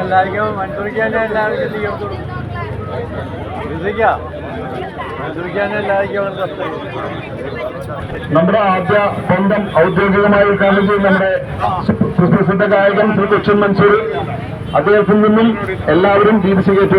എല്ലാവർക്കും നമ്മുടെ ആദ്യ ബന്ധം ഔദ്യോഗികമായി ഉദ്ഘാടനം നമ്മുടെ സുപ്രസിദ്ധ ഗായകൻ ശ്രീ ദക്ഷൻ മൻസൂർ അദ്ദേഹത്തിൽ നിന്നും എല്ലാവരും ദീപ സ്വീകരിച്ചു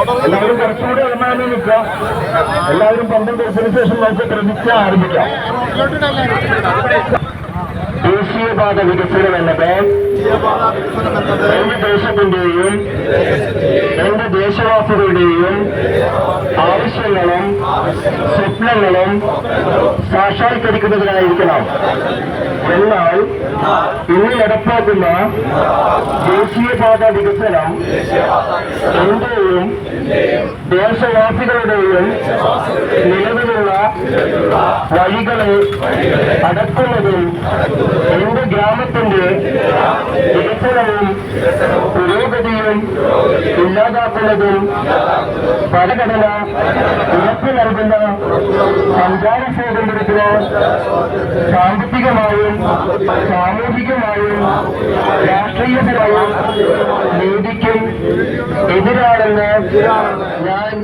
എല്ലാവരും കുറച്ചുകൂടി ഒന്നാമത് നിൽക്കുക. എല്ലാവരും പന്ത്രണ്ട് ദിവസത്തിന് ശേഷം നമുക്ക് പ്രതിജ്ഞ ആരംഭിക്കാം. ദേശീയപാത വികസനം എന്നത് എന്റെ ദേശത്തിന്റെയും എന്റെ ദേശവാസികളുടെയും ആവശ്യങ്ങളും സ്വപ്നങ്ങളും സാക്ഷാത്കരിക്കുന്നതിനായിരിക്കണം. എന്നാൽ ഇന്ന് നടപ്പാക്കുന്ന ദേശീയപാത വികസനം ഇന്ത്യയും ദേശവാസികളുടെയും നിലവിലുള്ള വഴികളെ അടക്കുന്നതും ഗ്രാമത്തിന്റെ വികസനവും പുരോഗതിയും ഇല്ലാതാക്കുന്നതും ഭരണഘടന ഉറപ്പു നൽകുന്ന സഞ്ചാര സ്വാതന്ത്ര്യത്തിന് സാമ്പത്തികമായും സാമൂഹികമായും രാഷ്ട്രീയപരമായും നീതിക്കും എതിരാണെന്ന് ഞാൻ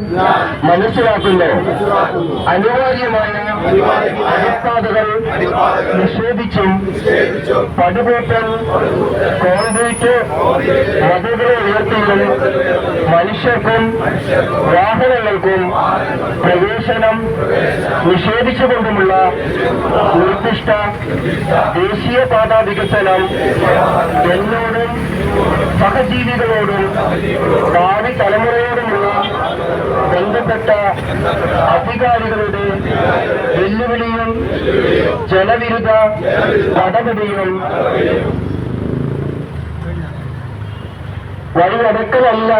മനസ്സിലാക്കുന്നു. അനിവാര്യമായ അടിപ്പാതകൾ നിഷേധിച്ചും പടുകൂട്ടൽ കോൺക്രീറ്റ് മതകളെ ഉയർത്തിയും മനുഷ്യർക്കും വാഹനങ്ങൾക്കും പ്രവേശനം നിഷേധിച്ചുകൊണ്ടുമുള്ള നിർദ്ദിഷ്ട ദേശീയപാത വികസനം എന്നോടും സഹജീവികളോടും ഭാവി തലമുറയോടുമുള്ള ബന്ധപ്പെട്ട അധികാരികളുടെ വെല്ലുവിളിയും ജനവിരുദ്ധ നടപടിയും വഴിയടക്കലല്ല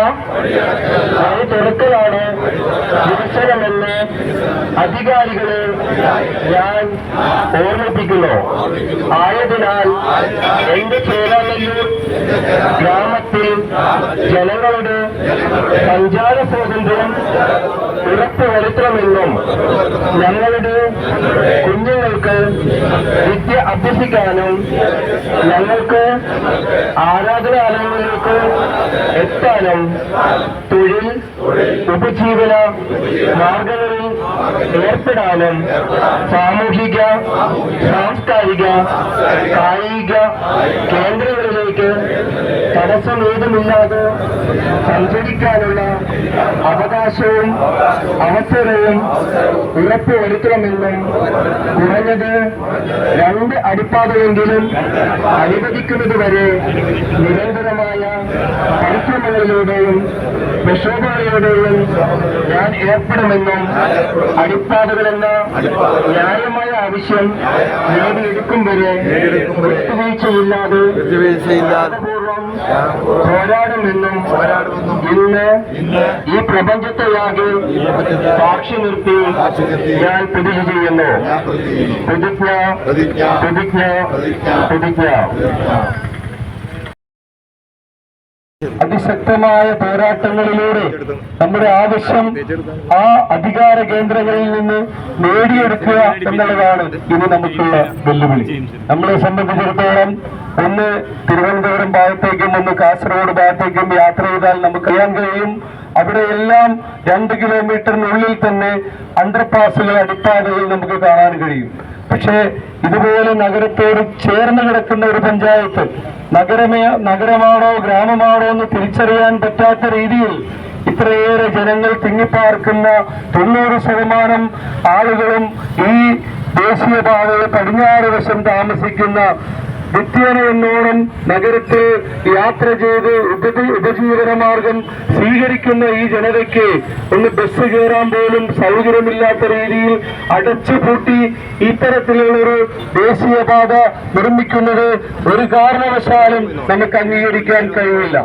വഴി തുറക്കലാണ് വികസനമെന്ന് അധികാരികളെ ഞാൻ ഓർമ്മിപ്പിക്കുന്നു. ആയതിനാൽ എന്റെ ചേരാനല്ലൂർ ഗ്രാമത്തിൽ ജനങ്ങളുടെ സഞ്ചാര സ്വാതന്ത്ര്യം ഉറപ്പുവരുത്തണമെന്നും ഞങ്ങളുടെ കുഞ്ഞുങ്ങൾക്ക് വിദ്യ അഭ്യസിക്കാനും ഞങ്ങൾക്ക് ആരാധനാലയങ്ങളിലേക്ക് എത്താനും തൊഴിൽ ഉപജീവന മാർഗങ്ങളിൽ ഏർപ്പെടാനും സാമൂഹിക സാംസ്കാരിക കായിക കേന്ദ്രങ്ങളിലേക്ക് തടസ്സമേതുമില്ലാതെ സഞ്ചരിക്കാനുള്ള അവകാശവും അവസരവും ഉറപ്പുവരുത്തണമെന്നും കുറഞ്ഞത് രണ്ട് അടിപ്പാതയെങ്കിലും അനുവദിക്കുന്നതുവരെ നിരന്തരമായ പരിശ്രമങ്ങളിലൂടെയും പ്രക്ഷോഭങ്ങളിലൂടെയും ഞാൻ ഏർപ്പെടുമെന്നും അടിപ്പാതകളെന്ന ന്യായമായ ആവശ്യം നേടിയെടുക്കും വരെ വിട്ടുവീഴ്ചയില്ലാതെ ത്യാഗപൂർവം പോരാടുമെന്നും ഇന്ന് ഈ പ്രപഞ്ചത്തെയാകെ സാക്ഷി നിർത്തി ഞാൻ പ്രതിജ്ഞ ചെയ്യുന്നു. പ്രതിജ്ഞ പ്രതിജ്ഞ പ്രതിജ്ഞ അതിശക്തമായ പോരാട്ടങ്ങളിലൂടെ നമ്മുടെ ആവശ്യം ആ അധികാര കേന്ദ്രങ്ങളിൽ നിന്ന് നേടിയെടുക്കുക എന്നുള്ളതാണ് ഇനി നമുക്കുള്ള വെല്ലുവിളി. നമ്മളെ സംബന്ധിച്ചിടത്തോളം ഒന്ന് തിരുവനന്തപുരം ഭാഗത്തേക്കും ഒന്ന് കാസർഗോഡ് ഭാഗത്തേക്കും യാത്ര ചെയ്താൽ നമുക്ക് അറിയാൻ കഴിയും. അവിടെയെല്ലാം രണ്ട് കിലോമീറ്ററിനുള്ളിൽ തന്നെ അണ്ടർപാസുകൾ അടിപ്പാതകൾ നമുക്ക് കാണാൻ കഴിയും. പക്ഷേ ഇതുപോലെ നഗരത്തോട് ചേർന്ന് കിടക്കുന്ന ഒരു പഞ്ചായത്ത് നഗരമേ നഗരമാണോ ഗ്രാമമാണോ എന്ന് തിരിച്ചറിയാൻ പറ്റാത്ത രീതിയിൽ ഇത്രയേറെ ജനങ്ങൾ തിങ്ങിപ്പാർക്കുന്ന തൊണ്ണൂറ് ശതമാനം ആളുകളും ഈ ദേശീയപാതയുടെ പടിഞ്ഞാറ് വശം താമസിക്കുന്ന നിത്യേന എന്നോണം നഗരത്തിൽ യാത്ര ചെയ്ത് ഉപജീ- ഉപജീവന മാർഗം സ്വീകരിക്കുന്ന ഈ ജനതയ്ക്ക് ഒന്ന് ബസ് കയറാൻ പോലും സൗകര്യമില്ലാത്ത രീതിയിൽ അടച്ചുപൂട്ടി ഇത്തരത്തിലുള്ളൊരു ദേശീയപാത നിർമ്മിക്കുന്നത് ഒരു കാരണവശാലും നമുക്ക് അംഗീകരിക്കാൻ കഴിയില്ല.